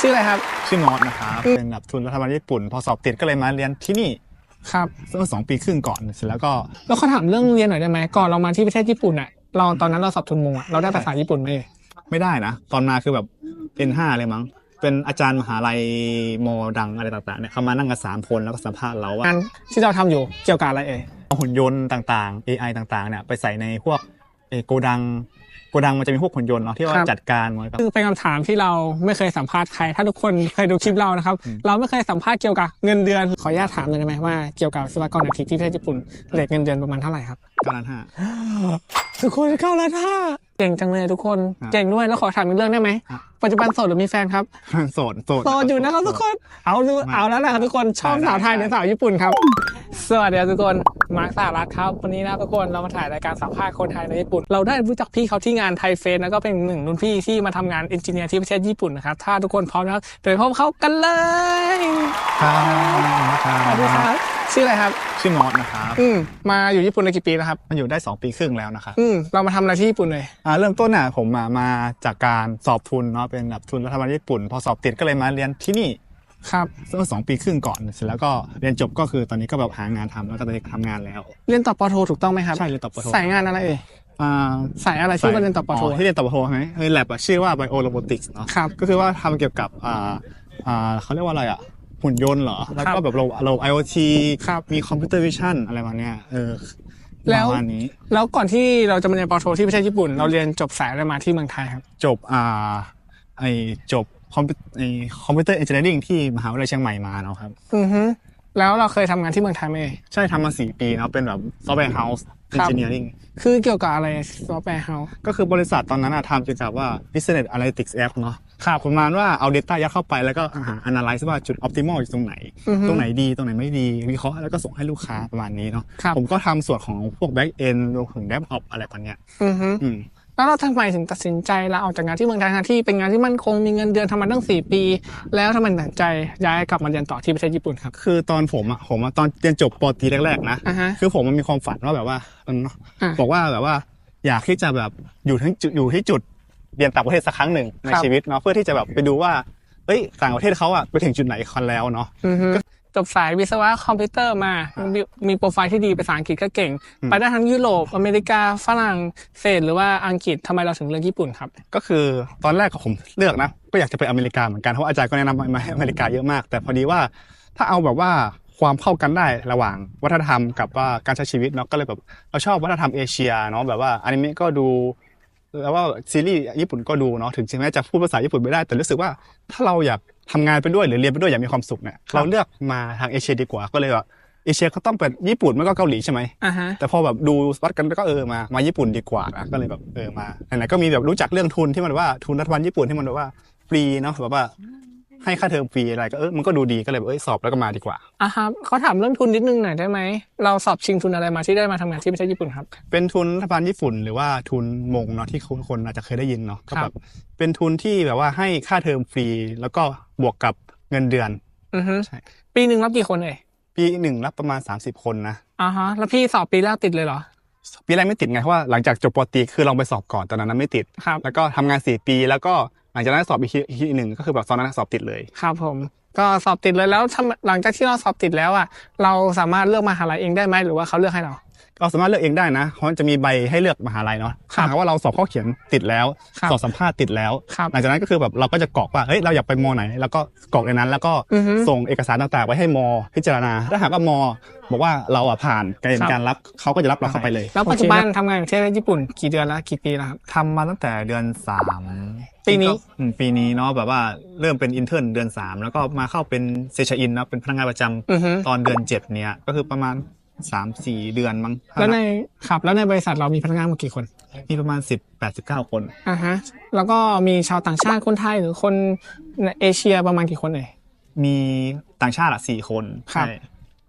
ชื่ออะไรครับ ชื่อมอสนะครับเป็นแบบทุนรัฐบาลญี่ปุ่น พอสอบติดก็เลยมาเรียนที่นี่ครับเมื่อสองปีครึ่งก่อนเสร็จแล้วก็แล้วเขาถามเรื่องเรียนหน่อยได้ไหมก่อนเรามาที่ประเทศญี่ปุ่นอะเราตอนนั้นเราสอบทุนมงอะเราได้ภาษาญี่ปุ่นไหมไม่ได้นะ ตอนมาคือแบบ N5 เลยมั้ง เป็นอาจารย์มหาลัยมอดังอะไรต่างๆเนี่ยเขามานั่งกันสามคนแล้วก็สัมภาษณ์เราว่างานที่เราทำอยู่เกี่ยวกับอะไรเอ่ยเอาหุ่นยนต์ต่างๆ AI ต่างๆเนี่ยไปใส่ในพวกเอ่อโกดังโกดังมันจะมีพวกหุ่นยนต์เนาะที่ว่าจัดการเหมือนกับซึ่งเป็นคำถามที่เราไม่เคยสัมภาษณ์ใคร ถ้าทุกคนเคยดูคลิปเรานะครับ เราไม่เคยสัมภาษณ์เกี่ยวกับเงินเดือน ขออนุญาตถามหน่อยได้ไหมว่าเกี่ยวกับวิศวกรอาทิตย์ที่ประเทศญี่ปุ่นเรทเงินเดือนประมาณเท่าไหร่ครับเก้าล้านห้า ทุกคนเก้าล้านห้าเก่งจังเลยทุกคนครับเก่งด้วยแล้วขอถามอีกเรื่องได้ไหมครับ ปัจจุบันโสดหรือมีแฟนครับโสดโสด โสดอยู่นะครับทุกคนเอาดูเอาแล้วนะครับทุกคนชอบสาวไทยหรือสาวญี่ปุ่นครับ สวัสดีครับทุกคนมาร์คสารัตครับวันนี้นะทุกคนเรามาถ่ายรายการสัมภาษณ์คนไทยในญี่ปุ่น เราได้รู้จักพี่เขาที่งานไทยเฟสแล้วก็เป็นหนึ่งรุ่นพี่ที่มาทำงานเอนจิเนียร์ที่ประเทศญี่ปุ่นนะครับถ้าทุกคนพร้อมแล้วเดี๋ยวไปพบเขากันเลยครับสวัสดีครับ ชื่ออะไรครับ ชื่อมอสนะครับ อืมมาอยู่ญี่ปุ่นได้กี่ปีแล้วครับ มันอยู่ได้สองปีครึ่งแล้วนะครับ อืมเรามาทำอะไรที่ญี่ปุ่นเลย อ่าเริ่มต้นน่ะผมมามาจากการสอบทุนเนาะเป็นแบบทุนรัฐบาลญี่ปุ่น พอสอบติดก็เลยมาเรียนที่นี่ครับเมื่อสองปีครึ่งก่อนเสร็จแล้วก็เรียนจบก็คือตอนนี้ก็แบบหางานทำแล้วก็ตอนนี้ทำงานแล้ว เรียนต่อปอโทถูกต้องไหมครับใช่เรียนต่อปอโทสายงานอะไรเอ่ยอ่า สายอะไรที่ว่าเรียนต่อปอโท ที่เรียนต่อปอโทใช่ไหมเออแลบอะชื่อว่า Bio Robotics เนาะครับ ก็คือว่าทำเกี่ยวกับอ่าอ่าเขาเรียกว่าอะไรอะ หุ่นยนต์เหรอ แล้วก็แบบเราเรา IoT ครับมีคอมพิวเตอร์วิชั่นอะไรมาเนี้ยเออแล้วประมาณนี้ แล้วก่อนที่เราจะมาเรียนปอโทที่ประเทศญี่ปุ่น เราเรียนจบสายอะไรมาที่เมืองไทยครับ จบอ่าไอจบคอมพิวไอคอมพิวเตอร์เอนจิเนียริงที่มหาวิทยาลัยเชียงใหม่มาเนาะครับ อือฮึแล้วเราเคยทำงานที่เมืองไทยไหมเอ่ยใช่ทำมาสี่ปีเนาะเป็นแบบซอฟต์แวร์เฮาส์เอนจิเนียริงคือเกี่ยวกับอะไรซอฟต์แวร์เฮาส์ก็คือบริษัทตอนนั้นอะทำเกี่ยวกับว่า business analytics app เนาะ ครับประมาณว่าเอา Data ยัดเข้าไปแล้วก็หา analyze ว่าจุด optimal อยู่ตรงไหน อือฮึตรงไหนดีตรงไหนไม่ดี วิเคราะห์แล้วก็ส่งให้ลูกค้าประมาณนี้เนาะครับ ผมก็ทำส่วนของพวก back end รวมถึง DevOps อะไรประมาณเนี้ยอือฮึอืม แล้วเราทำไมถึงตัดสินใจลาออกจากงานที่เมืองไทยทั้งที่เป็นงานที่มั่นคงมีเงินเดือนทำมาตั้งสี่ปี แล้วทำไมตัดสินใจย้ายกลับมาเรียนต่อที่ประเทศญี่ปุ่นครับคือตอนผมอะผมอะตอนเรียนจบปอตรีแรกๆนะ อ่าฮะ คือผมมันมีความฝันว่าแบบว่าเออเนอะอะ บอกว่าแบบว่า อยากที่จะแบบอยู่ทั้งจุดอยู่ที่จุด เรียนต่างประเทศสักครั้งหนึ่งในครับชีวิตเนาะเพื่อที่จะแบบไปดูว่าเอ้ยต่างประเทศเขาอะไปถึงจุดไหนกันแล้วเนาะอือฮึจบสายวิศวะคอมพิวเตอร์มามีมีโปรไฟล์ที่ดีภาษาอังกฤษก็เก่ง ไปได้ทั้งยุโรป อเมริกา ฝรั่งเศส หรือว่าอังกฤษทำไมเราถึงเลือกญี่ปุ่นครับ ก็คือตอนแรกผมเลือกนะ ก็อยากจะไปอเมริกาเหมือนกัน เพราะอาจารย์ก็แนะนำมาให้อเมริกาเยอะมาก แต่พอดีว่าถ้าเอาแบบว่าความเข้ากันได้ระหว่างวัฒนธรรมกับว่าการใช้ชีวิตเนาะ ก็เลยแบบเราชอบวัฒนธรรมเอเชียเนาะแบบว่าอนิเมะก็ดู แล้วว่าซีรีส์ญี่ปุ่นก็ดูเนาะถึงแม้จะพูดภาษาญี่ปุ่นไม่ได้ แต่รู้สึกว่าถ้าเราอยากทำงานไปด้วยหรือเรียนไปด้วยอย่างมีความสุขเนี่ยครับเราเลือกมาทางเอเชียดีกว่าก็เลยแบบเอเชียก็ต้องเป็นญี่ปุ่นไม่ก็เกาหลีใช่ไหมอ่าฮะแต่พอแบบดูวัดกันก็เออมามาญี่ปุ่นดีกว่านะก็เลยแบบเออมาไหนๆก็มีแบบรู้จักเรื่องทุนที่มันว่าทุนรัฐบาลญี่ปุ่นที่มันแบบว่าฟรีเนาะแบบว่า ให้ค่าเทอมฟรีอะไรก็เออมันก็ดูดีก็เลยแบบเอ้ยสอบแล้วก็มาดีกว่าอะครับเขาถามเรื่องทุนนิดนึงหน่อยได้ไหมเราสอบชิงทุนอะไรมาที่ได้มาทำงานที่ประเทศญี่ปุ่นครับ เป็นทุนรัฐบาลญี่ปุ่น หรือว่าทุนมงเนาะที่คนคนอาจจะเคยได้ยินเนาะก็ครัแบบบเป็นทุนที่แบบว่าให้ค่าเทอมฟรี แล้วก็บวกกับเงินเดือนอือฮึใช่ปีหนึ่งรับกี่คนเอ่ยปีหนึ่งรับประมาณ 30 คนนะอ่าฮะแล้วพี่สอบปีแรกติดเลยเหรอปีแรกไม่ติดไงเพราะว่าหลังจากจบปอตรีคือลองไปสอบก่อนตอนนั้นไม่ติดครับแล้วก็ทำงานสี่ปีแล้วก็ หลังจากนั้นสอบอีกทีหนึ่งก็คือแบบตอนนั้นสอบติดเลยครับผมก็สอบติดเลยแล้วหลังจากที่เราสอบติดแล้วอะเราสามารถเลือกมหาลัยเองได้ไหมหรือว่าเขาเลือกให้เรา เราสามารถเลือกเองได้นะเพราะมันจะมีใบให้เลือกมหาลัยเนาะครับถ้าหากว่าเราสอบข้อเขียนติดแล้วครับสอบสัมภาษณ์ติดแล้วครับหลังจากนั้นก็คือแบบเราก็จะกรอกว่าเฮ้ยเราอยากไปมอไหน แล้วก็กรอกในนั้น แล้วก็อือฮึส่งเอกสารต่างๆไว้ให้มอ พิจารณา ถ้าหากว่ามอ บอกว่าเราอะผ่านเกณครัฑ์บการรับเขาก็จะรับเราเข้าไปเลย แล้วปัจจุบันทำงานอยู่ที่ประเทศญี่ปุ่นกี่เดือนแล้วกี่ปีแล้วครับทำมาตั้งแต่เดือนสามปีนี้อืมปีนี้เนาะแบบว่าเริ่มเป็นอินเทอร์นเดือนสามแล้วก็มาเข้าเป็นเซชอินนะเป็นพนักงานประจำอือฮึตอนเดือนเจ็ดเนี้ยก็คือประมาณ สามสี่เดือนมั้งแล้วในครับ แล้วในบริษัทเรามีพนักงานมากี่คน มีประมาณสิบแปดสิบเก้าคนอ่าฮะ แล้วก็มีชาวต่างชาติคนไทยหรือคนในเอเชียประมาณกี่คนเอ่ยมีต่างชาติอะสี่คนครับใช่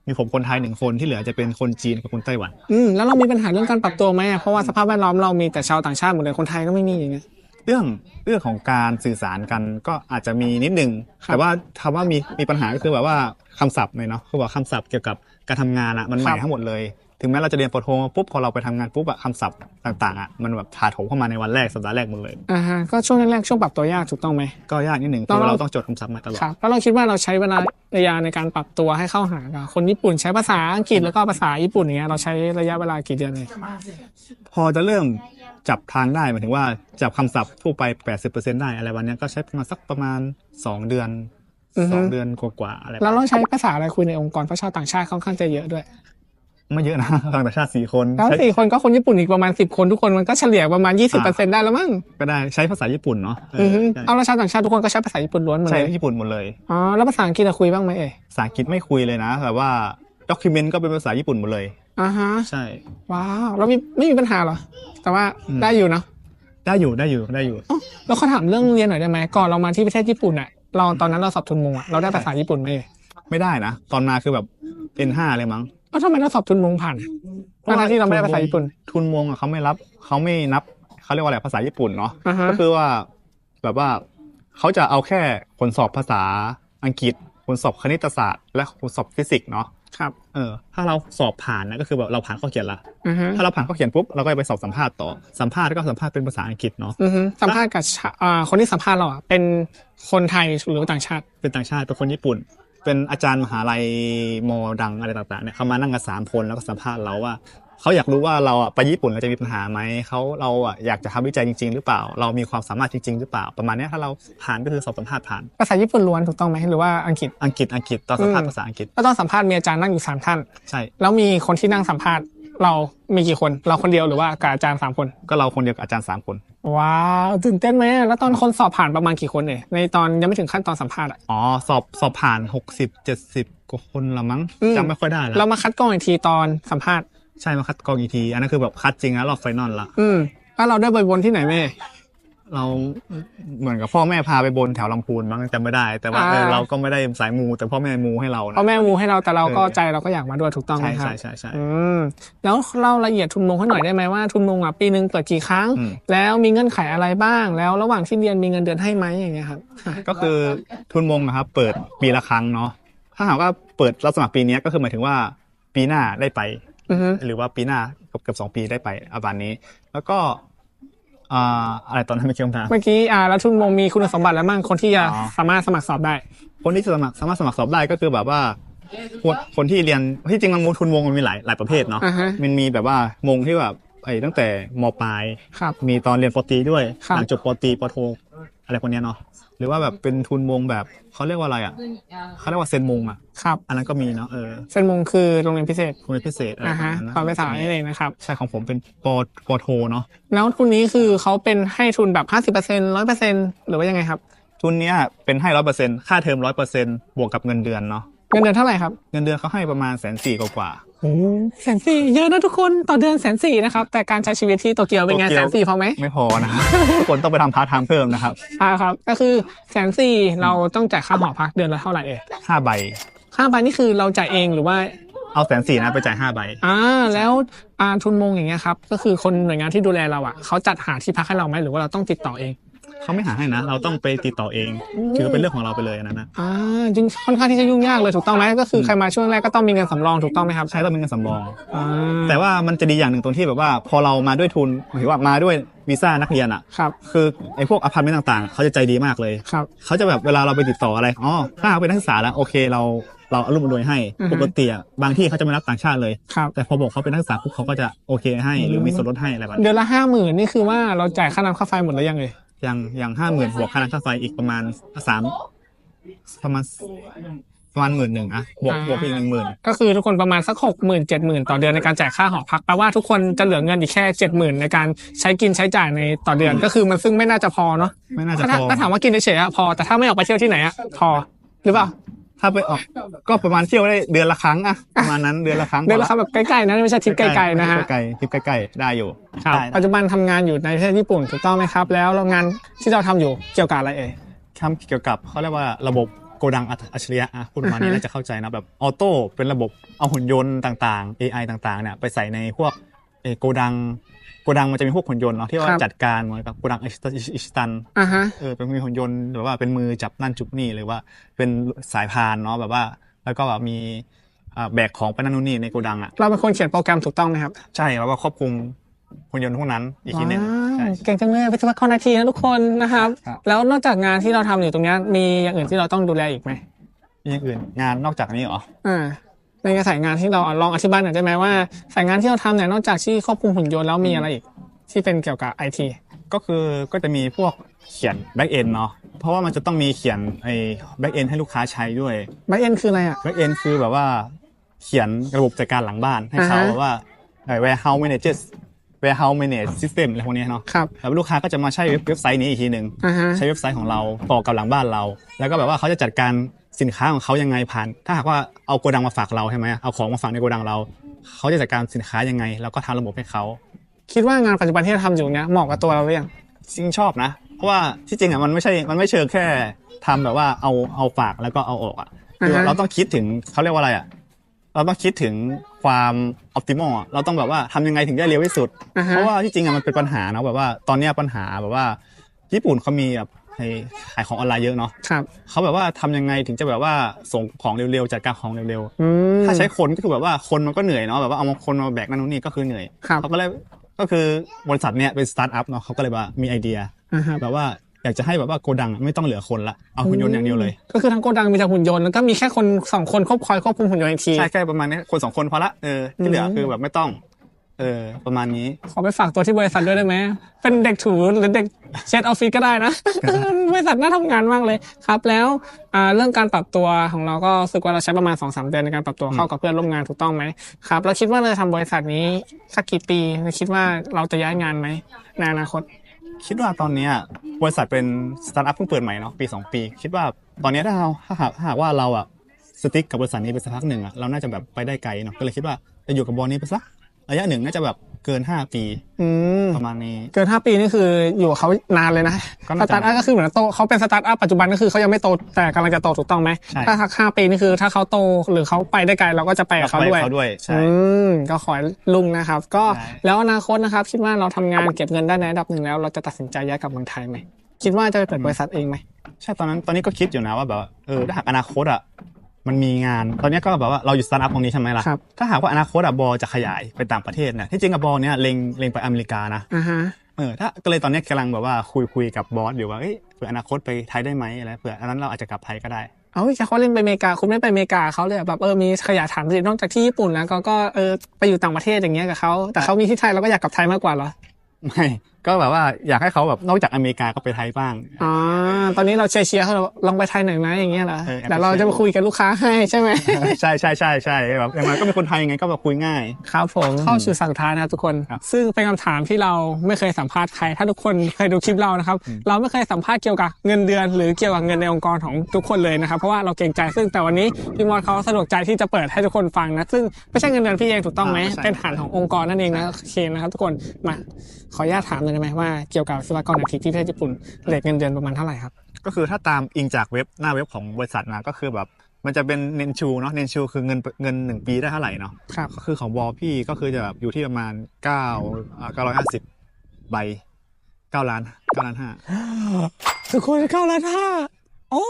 มีผมคนไทยหนึ่งคนที่เหลือจะเป็นคนจีนกับคนไต้หวัน อืมแล้วเรามีปัญหาเรื่องการปรับตัวไหมอะเพราะว่าสภาพแวดล้อมเรามีแต่ชาวต่างชาติหมดเลยคนไทยก็ไม่มีอย่างเงี้ยเรื่องเรื่องของการสื่อสารกันก็อาจจะมีนิดนึงครับแต่ว่าถามว่ามีมีปัญหาก็คือแบบว่าคำศัพท์เลยเนาะคือว่าคำศัพท์เกี่ยวกับ การทำงานอะมันใหม่ครับทั้งหมดเลย ถึงแม้เราจะเรียนปอโทมาปุ๊บพอเราไปทำงานปุ๊บอะคำศัพท์ต่างๆอะมันแบบถาโถมเข้ามาในวันแรกสัปดาห์แรกหมดเลยอ่าฮะก็ช่วงแรกๆช่วงปรับตัวยากถูกต้องไหมก็ยากนิดหนึ่งต้เพองราะเราต้องจดคำศัพท์มาตลอดครับแล้วเราคิดว่าเราใช้เวลาระยะในการปรับตัวให้เข้าหากับคนญี่ปุ่นใช้ภาษาอังกฤษแล้วก็ภาษาญี่ปุ่นอย่างเงี้ยเราใช้ระยะเวลากี่เดือนเลยพอจะเริ่มจับทางได้หมายถึงว่าจับคำศัพท์ทั่วไป 80%ได้อะไรวันเนี้ยก็ใช้ประมาณสักประมาณ 2 เดือนอือฮึ สองเดือนกว่าๆอะไรแล้วเราใช้ภาษาอะไรคุยในองค์กรเพราะชาวต่างชาติค่อนข้างจะเยอะด้วยไม่เยอะนะต่างชาติสี่คนแล้วใช้สี่คนก็คนญี่ปุ่นอีกประมาณสิบคนทุกคนมันก็เฉลี่ยประมาณยี่สิบเปอร์เซ็นต์ได้แล้วมั้งก็ได้ใช้ภาษาญี่ปุ่นเนาะเออืออฮึใช่เอาแล้วชาวต่างชาติทุกคนก็ใช้ภาษาญี่ปุ่นล้วนหมดใช้เลยญี่ปุ่นหมดเลยอ๋อแล้วภาษาอังกฤษอะคุยบ้างไหมเอ่ยภาษาอังกฤษไม่คุยเลยนะแบบว่าด็อกิเมนต์ก็เป็นภาษาญี่ปุ่นหมดเลยอ่าฮะใช่ว้าวแล้วมีไม่มีปัญหาเหรอ แต่ว่าอืมได้อยู่เนาะได้อยู่ได้อยู่ได้อยู่อ๋อแล้วเขาถามเรื่องเรียนหน่อยได้ไหมก่อนเรามาที่ประเทศญี่ปุ่นอะ เราตอนนั้นเราสอบทุนมงอะเราได้ภาษาญี่ปุ่นไหมเอ่ยไม่ได้นะ ตอนมาคือแบบ N5 เลยมั้งเอ้าทำไมเราสอบทุนมงผ่านทั้งๆที่เราไม่ได้ภาษาญี่ปุ่น ทุนมงอะเขาไม่รับเขาไม่นับเขาเรียกว่าอะไรภาษาญี่ปุ่นเนาะอ่าฮะก็คือว่าแบบว่าเขาจะเอาแค่ผลสอบภาษาอังกฤษผลสอบคณิตศาสตร์ และผลสอบฟิสิกส์เนาะ ครับ เออ ถ้าเราสอบผ่านนะก็คือแบบเราผ่านข้อเขียนละอือฮึถ้าเราผ่านข้อเขียนปุ๊บเราก็ไปสอบสัมภาษณ์ต่อ สัมภาษณ์ก็สัมภาษณ์เป็นภาษาอังกฤษเนาะอือฮึสัมภาษณ์กับชาอ่าคนที่สัมภาษณ์เราอะเป็นคนไทยหรือต่างชาติ เป็นต่างชาติเป็นคนญี่ปุ่น เป็นอาจารย์มหาลัยมอดังอะไรต่างๆเนี่ยเขามานั่งกันสามคนแล้วก็สัมภาษณ์เราว่า เขาอยากรู้ว่าเราอะไปญี่ปุ่นเราจะมีปัญหาไหมเขาเราอะอยากจะทำวิจัยจริง ๆ หรือเปล่า เรามีความสามารถจริง ๆ หรือเปล่า ประมาณเนี้ยถ้าเราผ่านก็คือสอบสัมภาษณ์ผ่านภาษาญี่ปุ่นล้วนถูกต้องไหมหรือว่าอังกฤษอังกฤษอังกฤษตอนสัมภาษอืณ์มภาษาอังกฤษแล้วตอนสัมภาษณ์มีอาจารย์นั่งอยู่สามท่านใช่แล้วมีคนที่นั่งสัมภาษณ์เรามีกี่คนเราคนเดียวหรือว่ากับอาจารย์สามคน ก็เราคนเดียวกับอาจารย์สามคนว้าวตื่นเต้นไหมแล้วตอนคนสอบผ่านประมาณกี่คนเนี่ยในตอนยังไม่ถึงขั้นตอนสัมภาษณ์อะอ๋อสอบสอบผ่านหกสิบเจ็ดสิบกว่าคนละมั้งอืมจำไม่ค่อยได้เราแล้วมาคัดกรองอีกทีตอนสัมภาษณ์ ใช่มาคัดกรองอีกที อันนั้นคือแบบคัดจริงนะรอบไฟนอลละอืมแล้วเราได้ไปบนที่ไหนไหมเราเหมือนกับพ่อแม่พาไปบนแถวลำพูนมั้งจำไม่ได้ แต่ว่าอ่า เออเราก็ไม่ได้สายมู แต่พ่อแม่มูให้เราเพนะราะแม่มูให้เราแต่เราก็เออ ใจเราก็อยากมาด้วยถูกต้องไหมใช่ครับ ใช่ใช่ใช่ อืมแล้วเล่าละเอียดทุนมงให้หน่อยได้ไหมว่าทุนมงอะปีหนึ่งเปิดกี่ครั้ง อืม แล้วมีเงื่อนไขอะไรบ้าง แล้วระหว่างที่เรียนมีเงินเดือนให้ไหมอย่างเงี้ยครับ ก็คือทุนมงนะครับ เปิดปีละครั้งเนาะถ้าหากว่าเปิดรับสมัครปีเนี้ยก็คือหมายถึงว่าปีหน้าได้ไปอือฮึ หรือว่าปีหน้าเกือบเกือบสองปีได้ไปอาบานนี้ แล้วก็อ่าอะไรตอนนั้นไม่เกี่ยวกับเมื่อกี้อ่าแล้วทุนมงมีคุณสมบัติแล้วมั่งคนที่จะอ๋อสามารถสมัครสอบได้ คนที่สมัครสามารถสมัครสอบได้ก็คือแบบว่าคนคนที่เรียนที่จริงมันทุนวงมันมีหลายหลายประเภทเนาะอ่าฮะมันมีแบบว่ามงที่แบบไอ้ตั้งแต่มปลายครับมีตอนเรียนปอตรีด้วยครับหลังจบปอตรีปอโทอะไรพวกเนี้ยเนาะ หรือว่าแบบเป็นทุนวงแบบเขาเรียกว่าอะไรอะเขาเรียกว่าเซนมงอะครับอันนั้นก็มีเนาะเออเส้นมงคือโรงเรียนพิเศษทุนพิเศษอะไรอ่าประฮะมาณนั้นสอนภาษานี่เองนะครับใช่ของผมเป็นปอปอโทเนาะแล้วทุนนี้คือเขาเป็นให้ทุนแบบห้าสิบเปอร์เซ็นต์ร้อยเปอร์เซ็นต์หรือว่ายังไงครับทุนเนี้ยเป็นให้ร้อยเปอร์เซ็นต์ค่าเทอมร้อยเปอร์เซ็นต์บวกกับเงินเดือนเนาะ เงินเดือนเท่าไหร่ครับ เงินเดือนเขาให้ประมาณแสนสี่กว่าโอ้แสนสี่เยอะนะทุกคนต่อเดือนแสนสี่นะครับ แต่การใช้ชีวิตที่โตเกียวเป็นไงโตเกีแสยวนสี่พอไหมๆไม่พอนะครับทุกคนต้องไปทำพาร์ทไทม์เพิ่มนะครับอ่าครับ ก็คือแสนสี่เราต้องจ่ายค่าหอพักเดือนละเท่าไหร่เอ่ยห้าใบค่าใบนี่คือเราจ่ายเองหรือว่าเอาแสนสี่นะไปจ่ายห้าใบอ่าแล้วอ่าทุนมงอย่างเงี้ยครับก็คือคนหน่วยงานที่ดูแลเราอะเขาจัดหาที่พักให้เราไหมหรือว่าเราต้องติดต่อเอง เขาไม่หาให้นะ เราต้องไปติดต่อเองอืมถือเป็นเรื่องของเราไปเลยอันนั้นนะอ่าจริงค่อนข้างที่จะยุ่งยากเลยถูกต้องไหมก็คือใครมาช่วงแรกก็ต้องมีเงินสำรองถูกต้องไหมครับ ใช้ต้องเป็นเงินสำรอง อ่า แต่ว่ามันจะดีอย่างหนึ่งตรงที่แบบว่า พอเรามาด้วยทุนหมายถึงว่ามาด้วยวีซ่านักเรียนอะ ครับ คือไอ้พวกอพาร์ตเมนต์ต่างๆ เขาจะใจดีมากเลย ครับ เขาจะแบบเวลาเราไปติดต่ออะไร อ๋อ ถ้าเราเป็นนักศึกษาแล้วโอเคเราเราอารมณ์อำนวยให้อือฮึปกติอะบางที่เขาจะไม่รับต่างชาติเลยครับแต่พอบอกเขาเป็นนักศึกษาปุ๊บเขาก็จะโอเคให้หรือมีส่วนลดให้อะไรแบบนี้เดือนละห้าหมื่นนี่คือว่าเราจ่ายค่าน้ำค่าไฟหมดแล้วยังเลย อย่างอย่างห้าหมื่นบวกค่าน้ำค่าไฟอีกประมาณสามประมาณประมาณหมื่นหนึ่งอะบวกอ่าบวกอีกหนึ่งหมื่นก็คือทุกคนประมาณสักหกหมื่นเจ็ดหมื่นต่อเดือนในการจ่ายค่าหอพักแปลว่าทุกคนจะเหลือเงินอีกแค่เจ็ดหมื่นในการใช้กินใช้จ่ายในต่อเดือนก็คือมันซึ่งไม่น่าจะพอเนาะไม่น่าจะถ้าพอถ้าถามว่ากินเฉยๆอะพอแต่ถ้าไม่ออกไปเที่ยวที่ไหนอะพอหรือเปล่า ถ้าไปออกก็ประมาณเที่ยวได้เดือนละครั้งอะประมาณนั้นเดือนละครั้งเดือนละครับแบบใกล้ๆนะไม่ใช่ทริปไกลๆนะฮะไกลๆทริปใกล้ๆได้อยู่ครับได้ปัจจุบันทำงานอยู่ในประเทศญี่ปุ่นถูกต้องไหมครับ แล้วโรงงานที่เราทำอยู่เกี่ยวกับอะไรเอ่ยทำเกี่ยวกับเขาเรียกว่าระบบโกดังอัจฉริยะอะพูดประมาณนี้อือฮึน่าจะเข้าใจนะแบบออโต้เป็นระบบเอาหุ่นยนต์ต่างๆ AI ต่างๆเนี่ยไปใส่ในพวกเอ่อโกดังโกดังมันจะมีพวกหุ่นยนต์เนาะที่ว่าจัดการเหมือนกับโกดังอิสตันอ่าฮะเออเป็นมีหุ่นยนต์แบบว่าเป็นมือจับนั่นจุบนี่หรือว่าเป็นสายพานเนาะแบบว่า แล้วก็แบบมีอ่าแบกของไปนั่นนู่นนี่ในโกดังอะเราเป็นคนเขียนโปรแกรมถูกต้องไหมครับ ใช่แล้วก็ควบคุมหุ่นยนต์พวกนั้นอีกทีหนึ่งว้าวใช่เก่งจังเลยวิศวกรไอทีนะทุกคนนะครับครับ แล้วนอกจากงานที่เราทำอยู่ตรงเนี้ยมีอย่างอื่นที่เราต้องดูแลอีกไหมมีอย่างอื่นงานนอกจากนี้เหรออ่า ในสายงานที่เราลองอธิบายหน่อยได้ไหมว่า สายงานที่เราทำเนี่ยนอกจากที่ควบคุมหุ่นยนต์แล้วมีอะไรอีก ที่เป็นเกี่ยวกับไอทีก็คือก็จะมีพวกเขียนแบ็กเอนเนาะเพราะว่ามันจะต้องมีเขียนไอ้แบ็กเอนให้ลูกค้าใช้ด้วยแบ็กเอนคืออะไรอะแบ็กเอนคือแบบว่าเขียนระบบจัดการหลังบ้านให้เขาอ่าฮะแบบว่าเอ่อ warehouse manager warehouse manage system อะไรพวกนี้เนาะครับแล้วลูกค้าก็จะมาใช้เว็บเว็บไซต์นี้อีกทีหนึ่งอ่าฮะใช้เว็บไซต์ของเราต่อกับหลังบ้านเรา แล้วก็แบบว่าเขาจะจัดการ สินค้าของเขายังไงผ่าน ถ้าหากว่าเอาโกดังมาฝากเราใช่ไหมเอาของมาฝากในโกดังเรา เขาจะจัดการสินค้ายังไง แล้วก็ทำระบบให้เขาคิดว่างานปัจจุบันที่เราทำอยู่เนี้ยเหมาะกับตัวเราหรือยังจริงชอบนะ เพราะว่าที่จริงอะมันไม่ใช่มันไม่เชิงแค่ทำแบบว่าเอาเอาฝากแล้วก็เอาออกอะคืออ่าฮะเราต้องคิดถึงเขาเรียกว่าอะไรอะเราต้องคิดถึงความออ t ติมอลเราต้องแบบว่าทำยังไงถึงได้เร็วที่สุดอ่าฮะเพราะว่าที่จริงอะมันเป็นปัญหาเนาะแบบว่าตอนเนี้ยปัญหาแบบว่า ญี่ปุ่นเขามีแบบ ให้ขายของออนไลน์เยอะเนาะครับเขาแบบว่าทำยังไงถึงจะแบบว่าส่งของเร็วๆจัดการของเร็วอืมๆถ้าใช้คนก็คือแบบว่าคนมันก็เหนื่อยเนาะแบบว่าเอามาคนมาแบกนั่นนู่นนี่ก็คือเหนื่อยครับเขาก็เลยก็คือบริษัทเนี้ยเป็นสตาร์ทอัพเนาะเขาก็เลยว่ามีไอเดียอ่าฮะแบบว่าอยากจะให้แบบว่าโกดังไม่ต้องเหลือคนละเอาหุ่นยนต์อย่างเดียวเลย ก็คือทั้งโกดังมีแต่หุ่นยนต์แล้วก็มีแค่คนสองคนควบคอยควบคุมหุ่นยนต์อีกทีใช่แค่ประมาณนี้คนสองคนพอละเออที่เหลืออืมคือแบบไม่ต้อง เออ ประมาณนี้ ขอไปฝากตัวที่บริษัทด้วยได้ไหม เป็นเด็กถูหรือเด็กเช็ดออฟฟิศก็ได้นะ บริษัทน่าทำงานมากเลยครับ แล้วอ่าเรื่องการปรับตัวของเราก็รู้สึกว่าเราใช้ประมาณ2อสเดือนในการปรับตัวเข้ากับเพื่อนร่วมงานถูกต้องไหมครับแล้วคิดว่าเราจะทำบริษัทนี้สักกี่ปีคิดว่าเราจะย้ายงานไหมในอนาคต คิดว่าตอนเนี้ยบริษัทเป็นสตาร์ทอัพเพิ่งเปิดใหม่เนาะปี 2 ปี คิดว่าตอนเนี้ยถ้าเราถ้าหากถ้าหากว่าเราอะสติ๊กกับบริษัทนี้ไปสักพักหนึ่งอะเราน่าจะแบบไปได้ไกลเนาะก็เลยคิดว่าจะอยู่กับบอลนี้ไปสัก ระยะหนึ่งน่าจะแบบเกิน5ปีอืมประมาณนี้ เกิน5ปีนี่คืออยู่กับเขานานเลยนะก็สน่าจะ ตาร์ทอัพก็คือเหมือนโตเขาเป็นสตาร์ทอัพปัจจุบันก็คือเขายังไม่โตแต่กำลังจะโตถูกต้องไหมใช่ ถ้าสักห้าปีนี่คือถ้าเขาโตหรือเขาไปได้ไกลเราก็จะไปกับเขาไปด้วย เขาด้วยใช่ อืมก็ขอให้ลุงนะครับ ก็ใช่ แล้วอนาคตนะครับ คิดว่าเราทำงานเก็บเงินได้ในระดับหนึ่งแล้ว เราจะตัดสินใจย้ายกลับเมืองไทยไหมคิดว่าจะไปเปิดบริษัทเองไหมใช่ตอนนั้นตอนนี้ก็คิดอยู่นะว่าแบบว่าเออถ้าหากอนาคตอะ มันมีงาน ตอนนี้ก็แบบว่าเราอยู่สตาร์ทอัพตรงนี้ใช่ไหมล่ะครับถ้าหากว่าอนาคตอะบอจะขยายไปต่างประเทศเนี่ยที่จริงกับบอเนี่ยเล็งเล็งไปอเมริกานะอ่าฮะเออถ้าก็เลยตอนนี้กำลังแบบว่าคุยคุยกับบอสอยู่ว่าเอ้ยเผื่ออนาคตไปไทยได้ไหมอะไรเผื่ออันนั้นเราอาจจะกลับไทยก็ได้เอาแค่เขาเล่นไปอเมริกาคุณไม่ไปอเมริกาเขาเลยแบบเออมีขยายฐานผลิตนอกจากที่ญี่ปุ่นแล้วก็ก็เออไปอยู่ต่างประเทศอย่างเงี้ยกับเขาแต่เขามีที่ไทยเราก็อยากกลับไทยมากกว่าเหรอไม่ ก็แบบว่าอยากให้เขาแบบนอกจากอเมริกาก็ไปไทยบ้างอ๋อตอนนี้เราเชียร์เชียร์เขาลองไปไทยหน่อยไหมอย่างเงี้ยเหรอเออเดี๋ยวเราจะมาคุยกับลูกค้าให้ใช่ไหมใช่ใช่ใช่ใช่แบบอย่างไรก็เป็นคนไทยยังไงก็แบบคุยง่าย ครับผมเข้าสู่สังทานนะครับทุกคนครับซึ่งเป็นคำถามที่เราไม่เคยสัมภาษณ์ใคร ถ้าทุกคนเคยดูคลิปเรานะครับ เราไม่เคยสัมภาษณ์เกี่ยวกับเงินเดือน หรือเกี่ยวกับเงินในองค์กรของทุกคนเลยนะครับเพราะว่าเราเกรงใจซึ่งแต่วันนี้พี่มอสเขาสะดวกใจที่จะเปิดให้ทุกคนฟังนะซึ่งไม่ใช่เงินเดือนพี่เองถูกต้องไหมอ่าใช่เป็นฐานขององค์กรนั่นเองนะโอเคนะครับทุกคนมาขออนุญาตถามเลยได้ไหมว่าเกี่ยวกับวิศวกรอาชีพที่ประเทศญี่ปุ่นเรทเงินเดือนประมาณเท่าไหร่ครับ ก็คือถ้าตามอิงจากเว็บหน้าเว็บของบริษัทมาก็คือแบบมันจะเป็นเนนชูเนาะเนนชูคือเงินเงินหนึ่งปีได้เท่าไหร่เนาะครับก็คือของวอลพี่ก็คือจะแบบอยู่ที่ประมาณเก้าเก้าร้อยห้าสิบใบเก้าล้านเก้าล้านห้าทุกคนเก้าล้านห้าโอ้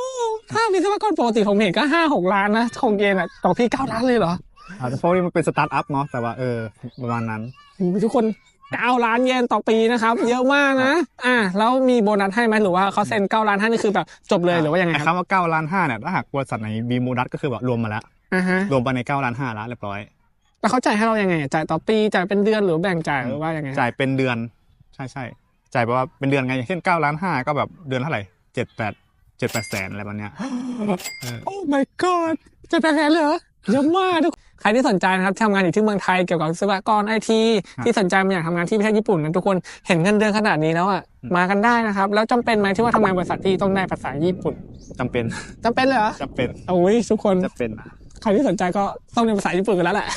ถ้าวิศวกรปกติผมเห็นก็ห้าหกล้านนะของเกณฑ์อะต่อพี่เก้าล้านเลยเหรออาจจะเพราะว่ามันเป็นสตาร์ทอัพเนาะแต่ว่าเออประมาณนั้นโอ้โหทุกคน เก้าล้านเยนต่อปีนะครับ เยอะมากนะ อ่าแล้วมีโบนัสให้ไหมหรือว่าเขาเซ็นเก้าล้านให้นี่คือแบบจบเลยหรือว่ายังไงไอ้ครับคำว่าเก้าล้านห้าเนี่ยถ้าหากบริษัทไหนมีมูลนัดก็คือแบบรวมมาแล้วอ่าฮะรวมไปในเก้าล้านห้าแล้วเรียบร้อยแล้วเขาจ่ายให้เรายังไงจ่ายต่อปีจ่ายเป็นเดือนหรือแบ่งจ่ายหรือว่ายังไงจ่ายเป็นเดือนใช่ใช่จ่ายแบบว่าเป็นเดือนไงอย่างเช่นเก้าล้านห้าก็แบบเดือนเท่าไหร่เจ็ดแปดเจ็ดแปดแสนอะไรแบบเนี้ยโอ้ my god จะเป็นแสนเลยเหรอเยอะมากทุก ใครที่สนใจนะครับทำงานอยู่ที่เมืองไทยเกี่ยวกับวิศวกรไอทีที่สนใจมาอยากทำงานที่ประเทศญี่ปุ่นนะทุกคนเห็นเงินเดือนขนาดนี้แล้วอะมากันได้นะครับ แล้วจำเป็นไหมที่ว่าทำงานบริษัทที่ต้องได้ภาษาญี่ปุ่นจำเป็นจำเป็นเลยเหรอจำเป็นโอ้ยทุกคนจะเป็นนะใครที่สนใจก็ต้องเรียนภาษาญี่ปุ่นกันแล้วแหละ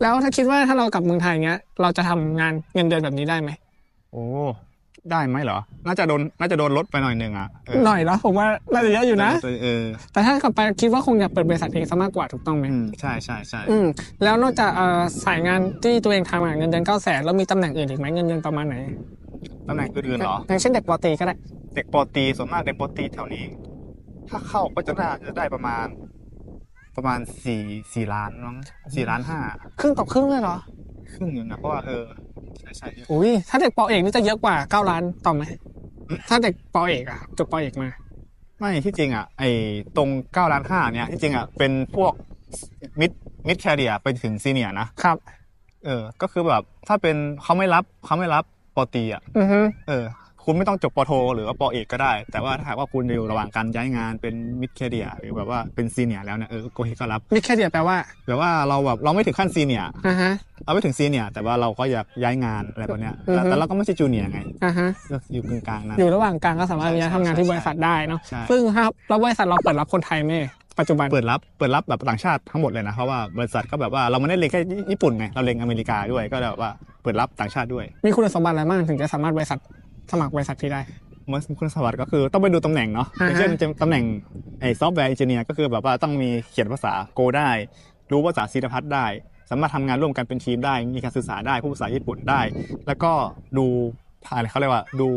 แล้วถ้าคิดว่าถ้าเรากลับเมืองไทยเงี้ย เราจะทำงานเงินเดือนแบบนี้ได้ไหมโอ้ ได้ไหมเหรอ น่าจะโดน น่าจะโดนลดไปหน่อยหนึ่งอะเหน่อยแล้วผมว่าน่าจะเยอะอยู่นะ เออ แต่ถ้ากลับไปคิดว่าคงอยากเปิดบริษัทเองซะมากกว่าถูกต้องไหมอืมใช่ใช่ใช่อืมแล้วนอกจากเอ่อสายงานที่ตัวเองทำอะเงินเดือนเก้าแสนแล้วมีตำแหน่งอื่นอีกไหมเงินเดือนประมาณไหนตำแหน่งอื่นๆเหรออย่างเช่นเด็กปอตรีก็ได้ เด็กปอตรีส่วนมากเด็กปอตรีแถวนี้ ถ้าเข้าก็จะน่าจะได้ประมาณ ประมาณสี่สี่ล้านมั้งสี่ล้านห้าครึ่งต่อครึ่งเลยเหรอครึ่งหนึ่งนะเพราะว่าเออ ใช่ใช่อุ้ยถ้าเด็กปอเอกนี่จะเยอะกว่าเก้าล้านต่อไหมถ้าเด็กปอเอกอะจบปอเอกมา ไม่ที่จริงอะไอ้ตรงเก้าล้านห้าเนี่ยที่จริงอะเป็นพวกมิดมิดแคเรียไปถึงซีเนียนะครับ เออ ก็คือแบบถ้าเป็นเขาไม่รับเขาไม่รับปอตรีอะอือฮึเออ คุณไม่ต้องจบปอโท หรือว่าปอเอกก็ได้ แต่ว่าถ้าหากว่าคุณอยู่ระหว่างการย้ายงานเป็นมิดแคเรียหรือแบบว่าเป็นซีเนียแล้วเนี่ยเออโกเฮก็รับมิดแค่เดียแปลว่าแบบว่าเราแบบเราไม่ถึงขั้นซีเนียอ่าฮะเราไม่ถึงซีเนียแต่ว่าเราก็อยากย้ายงานอะไรแบบเนี้ยอือฮึแต่เราก็ไม่ใช่จูเนียร์ไงอ่าฮะก็อยู่กลางๆนั้นอยู่ระหว่างกลางก็สามารถใช่มีทำงานที่บริษัทได้เนาะใช่ซึ่งครับแล้วบริษัทเราเปิดรับคนไทยไหมปัจจุบันเปิดรับเปิดรับแบบต่างชาติทั้งหมดเลยนะเพราะว่าบริษัทก็แบบว่าเราไม่ได้เล็งแค่ญี่ปุ่นไงเราเล็งอเมริกาด้วยก็แบบว่าเปิดรับต่างชาติด้วย มีคุณสมบัติอะไรบ้างถึงจะสามารถบริษัท สมัครบริษัทที่ได้มันคุณสวัสดิ์ก็คือต้องไปดูตำแหน่งเนาะออ่าฮะย่างเช่นจะตำแหน่งไอ้ซอฟต์แวร์เอนจิเนียร์ก็คือแบบว่าต้องมีเขียนภาษาโกได้ รู้ภาษาซีรพัฒได้ สามารถทำงานร่วมกันเป็นทีมได้ มีการสื่อสารได้พูดภาษาญี่ปุ่นได้ แล้วก็ดูอะไรเขาเรียกว่าดู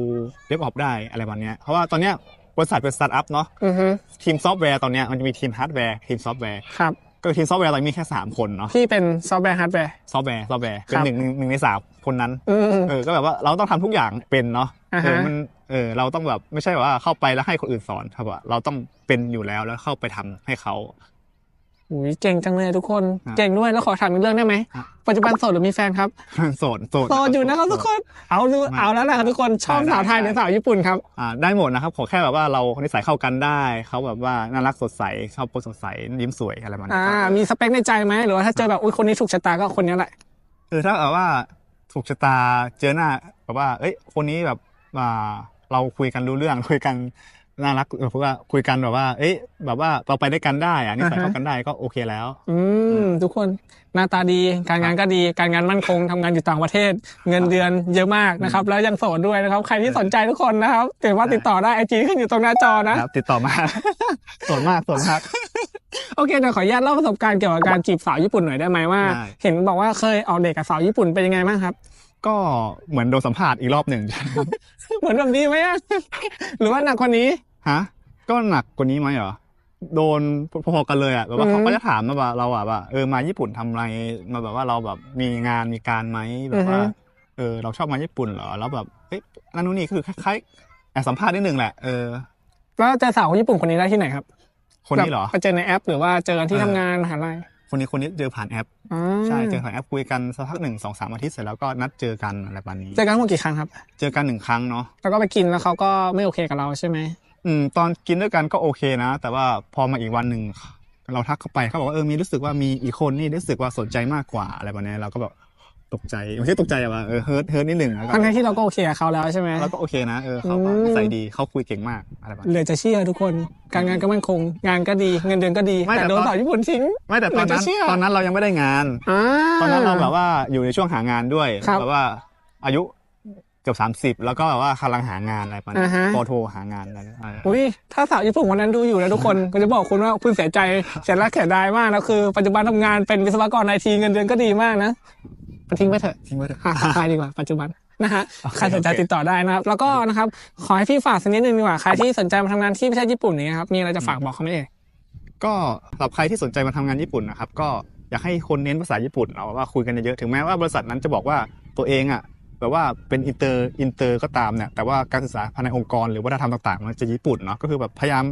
เดฟออปได้อะไรแบบเนี้ยเพราะว่าตอนเนี้ยบริษัทเป็นสตาร์ทอัพเนาะอือฮึทีมซอฟต์แวร์ตอนเนี้ยมันจะมีทีมฮาร์ดแวร์ทีมซอฟต์แวร์ครับก็คือทีมซอฟต์แวร์ตอนนี้มีแค่สามคนเนาะพี่เป็นซอฟต์แวร์ฮาร์ดแวร์ซอฟต์แวร์ซอฟต์แวร์เป็คนรับหนึ่งหนึ่งหนึ่งในสามคนนั้นอืมเออก็แบบว่าเราต้องทำทุกอย่างเป็นเนาะอ่า เอฮะอมันเออเราต้องแบบไม่ใช่แบบว่าเข้าไปแล้วให้คนอื่นสอนครับว่าเราต้องเป็นอยู่แล้วแล้วเข้าไปทำให้เขาอุ้ยเก่งจังเลยทุกคนอะเก่งด้วยแล้วขอถามอีกเรื่องได้ไหมอะปัจจุบันโสดหรือมีแฟนครับโสดโสดโสดอยู่นะครับทุกคนเอาดูมาเอาแล้วนะครับทุกคนชอบได้สาวไทยหรือสาวญี่ปุ่นครับอ่าได้หมดนะครับขอแค่แบบว่าเรานิสัยเข้ากันได้เขาแบบว่าน่ารักสดใสชอบโพสสดใสยิ้มสวยอะไรประมาณนี้อ่าก็มีสเปคในใจไหมหรือว่าถ้าเจอแบบอุ้ยคนนี้ถูกชะตาก็คนนี้แหละเออถ้าแบบว่าถูกชะตาเจอหน้าแบบว่า เอ้ยคนนี้แบบ อ่าเราคุยกันรู้เรื่องคุยกันน่ารักแบบว่าคุยกันแบบว่า เอ้ยแบบว่าเราไปได้วยกันได้อะนิสัยอ่าฮะเข้ากันได้ก็โอเคแล้ว อืมทุกคนหน้าตาดีการงานก็ดีการงานมั่นคงทำงานอยู่ต่างประเทศ เงินเดือนเยอะมากนะครับ แล้วยังโสดด้วยนะครับ ใครที่สนใจทุกคนนะครับถือว่าติดต่อได้ไอจีขึ้นอยู่ตรงหน้าจอนะครับติดต่อมาสดมากสดมากโอเคเดี๋ยวขออนุญาตเล่าประสบการณ์เกี่ยวกับการจีบสาวญี่ปุ่นหน่อยได้ไหมว่าได้เห็นบอกว่าเคยเอาเด็กกับสาวญี่ปุ่นเป็นยังไงบ้างครับ ก็เหมือนโดนสัมภาษณ์อีกรอบหนึ่ง เหมือนแบบนี้ไหมอะหรือว่าหนักกว่านี้ฮะ ก็หนักกว่านี้ไหมเหรอโดนพอๆกันเลยอะแบบว่าอือฮึเขาก็จะถามมาว่าเราอะว่าเออมาญี่ปุ่นทำอะไรมาแบบว่าเราแบบมีงานมีการไหมแบบว่าอือฮึเออเราชอบมาญี่ปุ่นเหรอแล้วแบบเอ๊ะนั่นนู่นนี่คือคล้ายๆแอบสัมภาษณ์นิดนึงแหละเออแล้วเจอสาวญี่ปุ่นคนนี้ได้ที่ไหนครับ คนนี้เหรอแบบไปเจอในแอป หรือว่าเจอกันที่เออทำงานมหาลัย คนนี้คนนี้เจอผ่านแอปอ๋อใช่เจอผ่านแอปคุยกันสักพักหนึ่งสองสามอาทิตย์เสร็จแล้วก็นัดเจอกันอะไรประมาณนี้เจอกันทั้งหมดกี่ครั้งครับ เจอกันหนึ่งครั้งเนาะแล้วก็ไปกินแล้วเขาก็ไม่โอเคกับเราใช่ไหมอืมตอนกินด้วยกันก็โอเคนะ แต่ว่าพอมาอีกวันหนึ่งเราทักเข้าไปเขาบอกว่าเออมีรู้สึกว่ามีอีกคนนี่รู้สึกว่าสนใจมากกว่าอะไรแบบนี้เราก็แบบ ตกใจไม่ใช่ตกใจอะว่าเออเฮิร์ตเฮิร์ตนิดหนึ่งแล้วก็ทั้งๆที่เราก็โอเคกับเขาแล้วใช่ไหมเราก็โอเคนะเออเขาก็อืมนิสัยดีเขาคุยเก่งมากอะไรแบบเหลืนี้อจะเชื่อทุกคนการงานก็มั่นคง งานก็ดีเงินเดือนก็ดีไม่แต่แต่โดนตอนสาวญี่ปุ่นทิ้งไม่แต่ตอนนั้นเหลือจะเชื่อตอนนั้นเรายังไม่ได้งานอ่าตอนนั้นเราแบบว่าอยู่ในช่วงหางานด้วยครับแบบว่าอายุเกือบสามสิบแล้วก็แบบว่ากำลังหางานอะไรประมาณอ่านี้ฮะโปรโทหางานอะไรอะไรอุ้ยถ้าสาวญี่ปุ่นคนนั้นดูอยู่นะทุกคนก็จะบอกคุณว่าคุณเสียใจเสียรักเสียดายมากนะคือปัจจุบันทำงานเป็นวิศวกรไอทีเงินเดือนก็ดีมากนะมัน ทิ้งไปเถอะทิ้งไว้เถอะอะใครดีกว่าปัจจุบันนะฮะโอเคใครสนใจโอเคติดต่อได้นะครับ แล้วก็นะครับขอให้พี่ฝากสักนิดนึงดีกว่าใครที่สนใจมาทำงานที่ประเทศญี่ปุ่นนี้ครับมีอะไรจะฝากบอกเขาไหมเอ่ยก็สำหรับใครที่สนใจมาทำงานญี่ปุ่นนะครับก็อยากให้คนเน้นภาษาญี่ปุ่นเอาว่าคุยกันเยอะๆถึงแม้ว่าบริษัทนั้นจะบอกว่าตัวเองอะ แบบว่าเป็นอินเตอร์อินเตอร์ก็ตามเนี่ยแต่ว่าการศึกษาภายในองค์กรหรือวัฒนธรรมต่างๆมันจะญี่ปุ่นเนาะก็คือแบบพยายาม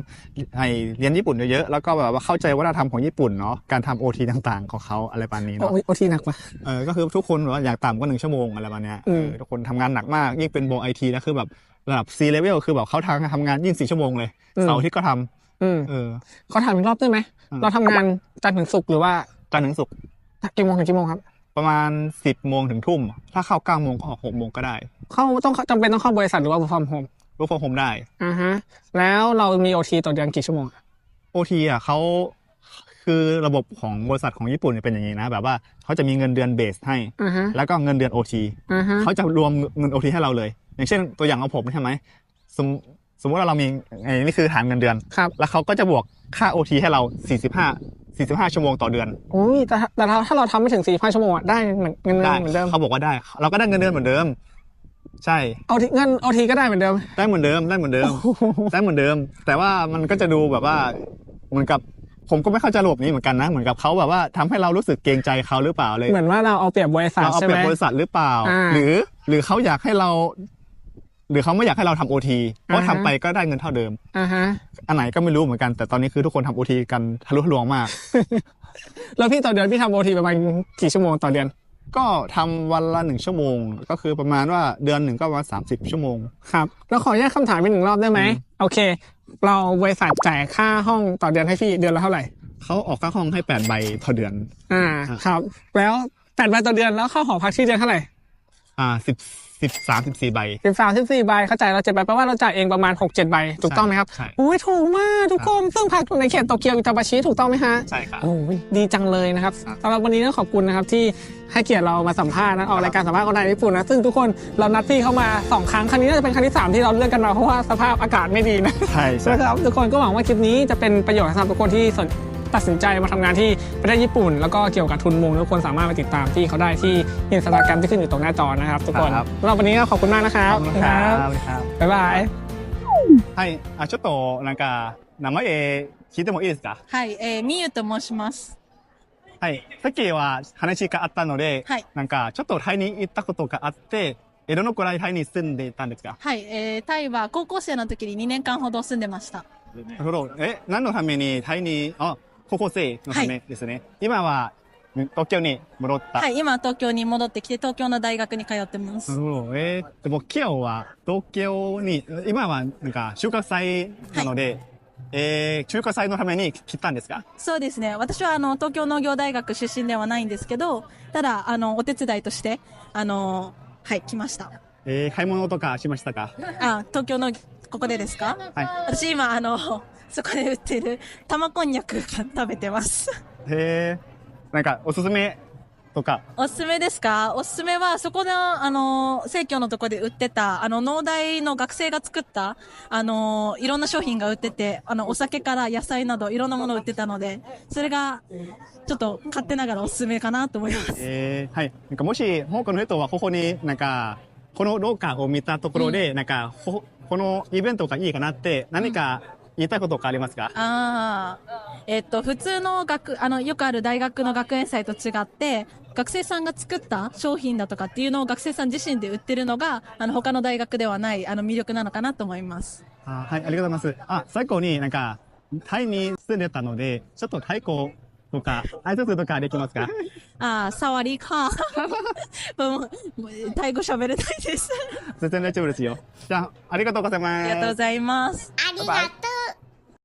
ให้เรียนญี่ปุ่นเยอะๆแล้วก็แบบว่าเข้าใจวัฒนธรรมของญี่ปุ่นเนาะการทำโอทีต่างๆ ของเขาอะไรประมาณนี้โอ้เนาะยโอทีหนักปะเออก็คือทุกคนแบบว่าอยากต่ำก็หนึ่งชั่วโมงอะไรประมาณเนี้ยอืมเออทุกคนทำงานหนักมากยิ่งเป็นโบไอทีนะคือแบบระดับ C level คือแบบเขาทำทำงานยิ่งสี่ชั่วโมงเลยเสาร์อาที่ก็ทำอืมเออเขาถามอีกรอบได้ไหมอืมเราทำงานจันทร์ถึงศุกร์หรือว่าจันทร์ถึงศุกร์กี่โมงถึงกี่โมงครับ ประมาณสิบโมงถึงทุ่ม ถ้าเข้าเก้าโมงก็ออกหกโมงก็ได้ เข้าต้องจำเป็นต้องเข้าบริษัทหรือว่า work from home รู้ฟอร์มได้อ่าฮะแล้วเรามีโอทีต่อเดือนกี่ชั่วโมงโอทีอะเขาคือระบบของบริษัทของญี่ปุ่นเนี่ยเป็นอย่างนี้นะ แบบว่าเขาจะมีเงินเดือนเบสให้อ่าฮะแล้วก็เงินเดือนโอทีอ่าฮะเขาจะรวมเงินโอทีให้เราเลย อย่างเช่นตัวอย่างของผมใช่ไหมสมสมมติว่าเรามีไอ้นี่คือฐานเงินเดือนครับแล้วเขาก็จะบวกค่าโอทีให้เรา 45 45 ชั่วโมงต่อเดือนอุ้ยแต่ถ้าแต่ถ้าถ้าเราทำไม่ถึงสี่ห้าชั่วโมงอะได้เหมือนเงินเดืได้อนเหมือนเดิม เขาบอกว่าได้ เราก็ได้เงินเดือนเหมือนเดิม ใช่ เอาทีเงินโอทีก็ได้เหมือนเดิม ได้เหมือนเดิมได้เหมือนเดิมได้เหมือนเดิม แต่ว่ามันก็จะดูแบบว่าเหมือนกับผมก็ไม่เข้าใจระบบนี้เหมือนกันนะเหมือนกับเขาแบบว่าทำให้เรารู้สึกเกรงใจเขาหรือเปล่าเลยเหมือนว่าเราเอาเปรียบบริษัทเราเอาใช่เปไหรียมบบริษัทหรือเปล่าอ่า หรือ หรือเขาอยากให้เรา หรือเขาไม่อยากให้เราทำโอทีเพราะอ่าฮะทำไปก็ได้เงินเท่าเดิมอ่าฮะอันไหนก็ไม่รู้เหมือนกัน แต่ตอนนี้คือทุกคนทำโอทีกันทะลุทะลวงมาก แล้วพี่ต่อเดือนพี่ทำโอทีประมาณกี่ชั่วโมงต่อเดือน ก็ทำวันละหนึ่งชั่วโมง ก็คือประมาณว่าเดือนหนึ่งก็ประมาณสามสิบชั่วโมง ครับแล้วขออนุญาตคำถามไปหนึ่งรอบได้ไหมอืมโอเค เราบริษัทจ่ายค่าห้องต่อเดือนให้พี่เดือนละเท่าไหร่ เขาออกค่าห้องให้แปดใบต่อเดือน อ่าอะครับ แล้วแปดใบต่อเดือนแล้วเข้าหอพักที่เดือนเท่าไหร่ อ่าสิบ สิบสามสิบสี่ใบ สิบสามสิบสี่ใบเข้าใจเราเจ็ดใบแปลว่าเราจ่ายเองประมาณหกเจ็ดใบถูกต้องไหมครับใช่โอ้ยถูกมากทุกคนซึ่งพักอยู่ในเขตโตเกียวอิตาบาชิถูกต้องไหมฮะ ใช่ครับ โอ้ยดีจังเลยนะครับครับสำหรับวันนี้ต้องขอบคุณนะครับที่ให้เกียรติเรามาสัมภาษณ์นะออกรายการสัมภาษณ์คนไทยญี่ปุ่นนะซึ่งทุกคนเรานัดพี่เข้ามาสองครั้งครั้งนี้น่าจะเป็นครั้งที่สามที่เราเลือกกันมาเพราะว่าสภาพอากาศไม่ดีนะ ใช่ใช่ นะครับทุกคนก็หวังว่าคลิปนี้จะเป็นประโยชน์สำหรับทุกคนที่สน ตัดสินใจมาทำงานที่ประเทศญี่ปุ่น แล้วก็เกี่ยวกับทุนมุงทุกคนสามารถไปติดตามที่เขาได้ที่อินสตาแกรมที่ขึ้นอยู่ตรงหน้าจอนะครับทุกคน ครับ สำหรับวันนี้ก็ขอบคุณมากนะครับ ครับ บ๊ายบาย はいあちょっとなんか名前聞いてもいいですかはい、えー、みゆと申します。はいさっきは話があったので、はいなんかちょっとタイに行ったことがあってえどのくらいタイに住んでいたんですかはい、えー、タイは高校生の時に2年間ほど住んでました。なるほどえ何のためにタイにあ 高校生のためですね、今は東京に戻った、はい、今東京に戻ってきて東京の大学に通ってます。なるほど。えー、でも、キアオは東京に、今はなんか収穫祭なので、えー、収穫祭のために来たんですか？そうですね。私はあの東京農業大学出身ではないんですけど、ただあのお手伝いとしてあのはい来ました。えー、買い物とかしましたか？あ、東京のここでですか？はい。私今あのそこで売ってる玉こんにゃくが食べてます。へー、なんかおすすめとか、おすすめですか？おすすめは、そこの、あの、生協のとこで売ってた、あの、農大の学生が作った、あの、いろんな商品が売ってて、あの、お酒から野菜などいろんなもの売ってたので、それが、ちょっと買ってながらおすすめかなと思います。えー、はい。なんかもし、香港の人はここになんか、この廊下を見たところで、なんか、ほこのイベントがいいかなって、何か言いたいことがありますか、ああ、えっと、普通の学、あの、よくある大学の学園祭と違って、学生さんが作った商品だとかっていうのを学生さん自身で売ってるのが、あの、他の大学ではない、あの、魅力なのかなと思います。あはい、ありがとうございます。あ、最後になんか、タイに住んでたので、ちょっと太鼓とか、挨拶とかできますか？ああ、サワリーか。もう、もうタイ語喋れないです。全然大丈夫ですよ。じゃあ、ありがとうございます。ありがとうございます。ありがとう